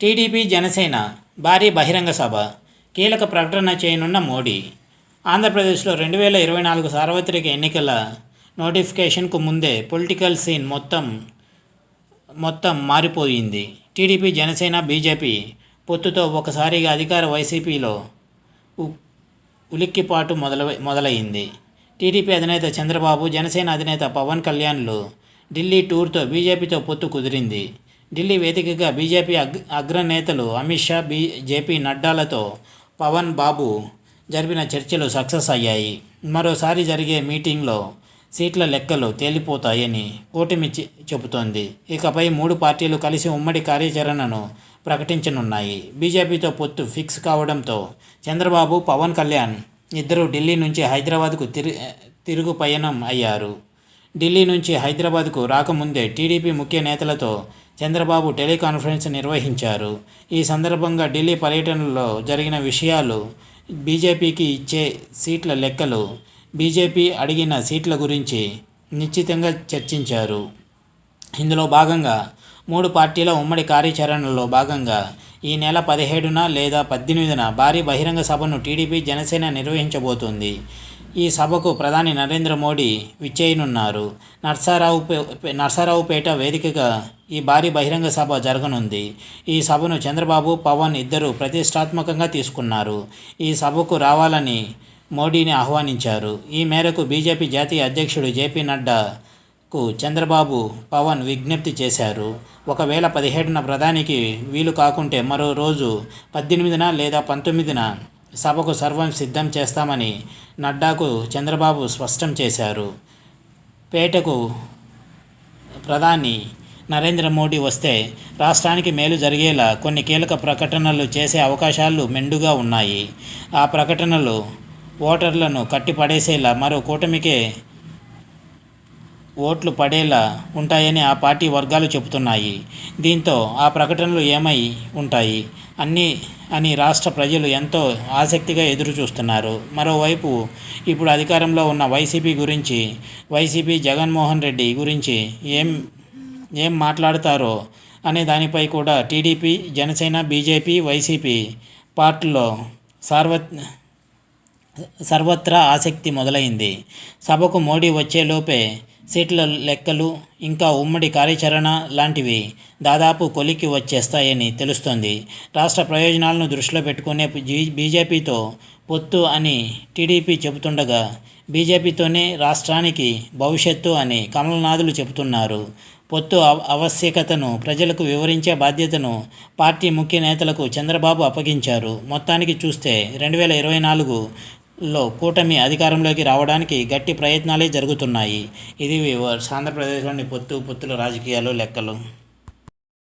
TDP Janasena భారీ బహిరంగ సభ కీలక ప్రకటన చేయనున్న మోడీ. ఆంధ్రప్రదేశ్లో రెండు వేల ఇరవై నాలుగు సార్వత్రిక ఎన్నికల నోటిఫికేషన్కు ముందే పొలిటికల్ సీన్ మొత్తం మొత్తం మారిపోయింది. టీడీపీ జనసేన బీజేపీ పొత్తుతో ఒకసారిగా అధికార వైసీపీలో ఉలిక్కిపాటు మొదల మొదలైంది. టీడీపీ అధినేత చంద్రబాబు జనసేన అధినేత పవన్ కళ్యాణ్లు ఢిల్లీ టూర్తో బీజేపీతో పొత్తు కుదిరింది. ఢిల్లీ వేదికగా బీజేపీ అగ్ అగ్రనేతలు అమిత్ షా బీ జేపీ నడ్డాలతో పవన్ బాబు జరిపిన చర్చలు సక్సెస్ అయ్యాయి. మరోసారి జరిగే మీటింగ్లో సీట్ల లెక్కలు తేలిపోతాయని కూటమి చెబుతోంది. ఇకపై మూడు పార్టీలు కలిసి ఉమ్మడి కార్యాచరణను ప్రకటించనున్నాయి. బీజేపీతో పొత్తు ఫిక్స్ కావడంతో చంద్రబాబు పవన్ కళ్యాణ్ ఇద్దరు ఢిల్లీ నుంచి హైదరాబాద్కు తిరి తిరుగు పయనం అయ్యారు. ఢిల్లీ నుంచి హైదరాబాద్కు రాకముందే టీడీపీ ముఖ్య నేతలతో చంద్రబాబు టెలికాన్ఫరెన్స్ నిర్వహించారు. ఈ సందర్భంగా ఢిల్లీ పర్యటనలో జరిగిన విషయాలు బీజేపీకి ఇచ్చే సీట్ల లెక్కలు బీజేపీ అడిగిన సీట్ల గురించి నిశ్చితంగా చర్చించారు. ఇందులో భాగంగా మూడు పార్టీల ఉమ్మడి కార్యాచరణలో భాగంగా ఈ నెల పదిహేడున లేదా పద్దెనిమిదిన భారీ బహిరంగ సభను టీడీపీ జనసేన నిర్వహించబోతోంది. ఈ సభకు ప్రధాని నరేంద్ర మోడీ విచ్చేయనున్నారు. నర్సారావు నర్సారావుపేట వేదికగా ఈ భారీ బహిరంగ సభ జరగనుంది. ఈ సభను చంద్రబాబు పవన్ ఇద్దరు ప్రతిష్టాత్మకంగా తీసుకున్నారు. ఈ సభకు రావాలని మోడీని ఆహ్వానించారు. ఈ మేరకు బీజేపీ జాతీయ అధ్యక్షుడు జేపీ నడ్డాకు చంద్రబాబు పవన్ విజ్ఞప్తి చేశారు. ఒకవేళ పదిహేడున ప్రధానికి వీలు కాకుంటే మరో రోజు పద్దెనిమిదిన లేదా పంతొమ్మిదిన సభకు సర్వం సిద్ధం చేస్తామని నడ్డాకు చంద్రబాబు స్పష్టం చేశారు. పేటకు ప్రధాని నరేంద్ర మోడీ వస్తే రాష్ట్రానికి మేలు జరిగేలా కొన్ని కీలక ప్రకటనలు చేసే అవకాశాలు మెండుగా ఉన్నాయి. ఆ ప్రకటనలు ఓటర్లను కట్టిపడేసేలా మరో కూటమికే ఓట్లు పడేలా ఉంటాయని ఆ పార్టీ వర్గాలు చెబుతున్నాయి. దీంతో ఆ ప్రకటనలు ఏమై ఉంటాయి? అన్నీ అని రాష్ట్ర ప్రజలు ఎంతో ఆసక్తిగా ఎదురు చూస్తున్నారు మరోవైపు ఇప్పుడు అధికారంలో ఉన్న వైసీపీ గురించి వైసీపీ జగన్మోహన్ రెడ్డి గురించి ఏం ఏం మాట్లాడతారో అనే దానిపై కూడా టీడీపీ జనసేన బీజేపీ వైసీపీ పార్టీలో సార్వత్ సర్వత్రా ఆసక్తి మొదలైంది. సభకు మోడీ వచ్చేలోపే సీట్ల లెక్కలు ఇంకా ఉమ్మడి కార్యాచరణ లాంటివి దాదాపు కొలిక్కి వచ్చేస్తాయని తెలుస్తోంది. రాష్ట్ర ప్రయోజనాలను దృష్టిలో పెట్టుకునే బీజేపీతో పొత్తు అని టీడీపీ చెబుతుండగా బీజేపీతోనే రాష్ట్రానికి భవిష్యత్తు అని కమలనాథులు చెబుతున్నారు. పొత్తు అవ- ఆవశ్యకతను ప్రజలకు వివరించే బాధ్యతను పార్టీ ముఖ్య నేతలకు చంద్రబాబు అప్పగించారు. మొత్తానికి చూస్తే రెండు వేల ఇరవై నాలుగు లో కూటమి అధికారంలోకి రావడానికి గట్టి ప్రయత్నాలే జరుగుతున్నాయి. ఇది వివర్స్ ఆంధ్రప్రదేశ్లోని పొత్తు పొత్తుల రాజకీయాలు లెక్కలు.